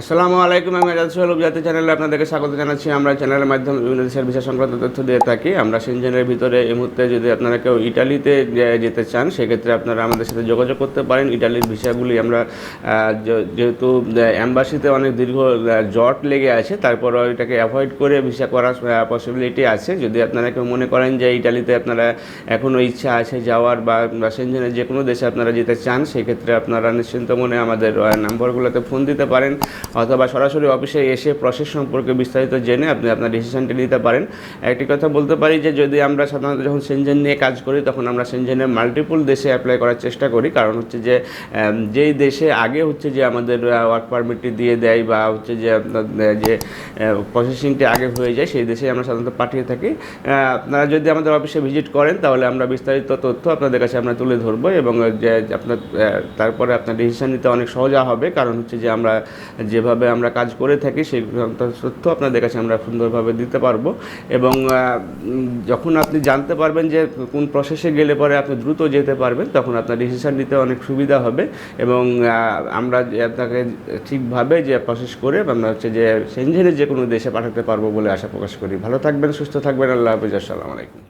আসসালামু আলাইকুম, আমি রাজ সোহেল জাতীয় চ্যানেলে আপনাদেরকে স্বাগত জানাচ্ছি। আমরা চ্যানেলের মাধ্যমে বিভিন্ন দেশের ভিসা সংক্রান্ত তথ্য দিয়ে থাকি। আমরা সেনজেনের ভিতরে এই মুহূর্তে যদি আপনারা কেউ ইটালিতে যেতে চান, সেক্ষেত্রে আপনারা আমাদের সাথে যোগাযোগ করতে পারেন। ইটালির ভিসাগুলি আমরা যেহেতু অ্যাম্বাসিতে অনেক দীর্ঘ জট লেগে আছে তারপর এটাকে অ্যাভয়েড করে ভিসা করার পসিবিলিটি আছে। যদি আপনারা কেউ মনে করেন যে ইটালিতে আপনারা এখনও ইচ্ছা আছে যাওয়ার বা সেনজেনের যে কোনো দেশে আপনারা যেতে চান, সেক্ষেত্রে আপনারা নিশ্চিন্ত মনে আমাদের নাম্বারগুলোতে ফোন দিতে পারেন। অথবা সরাসরি অফিসে এসে প্রসেস সম্পর্কে বিস্তারিত জেনে আপনি আপনার ডিসিশনটি নিতে পারেন। একটি কথা বলতে পারি যে, যদি আমরা সাধারণত যখন সেনজেন নিয়ে কাজ করি, তখন আমরা সেনজেনে মাল্টিপল দেশে অ্যাপ্লাই করার চেষ্টা করি। কারণ হচ্ছে যে যেই দেশে আগে হচ্ছে যে আমাদের ওয়ার্ক পারমিটটি দিয়ে দেয় বা হচ্ছে যে আপনার যে প্রসেসিংটি আগে হয়ে যায়, সেই দেশে আমরা সাধারণত পাঠিয়ে থাকি। আপনারা যদি আমাদের অফিসে ভিজিট করেন, তাহলে আমরা বিস্তারিত তথ্য আপনাদের কাছে আমরা তুলে ধরবো এবং যে, আপনার তারপরে আপনার ডিসিশন নিতে অনেক সহজা হবে। কারণ হচ্ছে যে, আমরা যেভাবে আমরা কাজ করে থাকি, সেই তথ্য আপনাদের কাছে আমরা সুন্দরভাবে দিতে পারব। এবং যখন আপনি জানতে পারবেন যে কোন প্রসেসে গেলে পরে আপনি দ্রুত যেতে পারবেন, তখন আপনার ডিসিশন নিতে অনেক সুবিধা হবে। এবং আমরা আপনাকে ঠিকভাবে যে প্রসেস করে আমরা হচ্ছে যে সেঞ্জেনে যে কোনো দেশে পাঠাতে পারব বলে আশা প্রকাশ করি। ভালো থাকবেন, সুস্থ থাকবেন, আল্লাহ হাফিজ, আসসালামু আলাইকুম।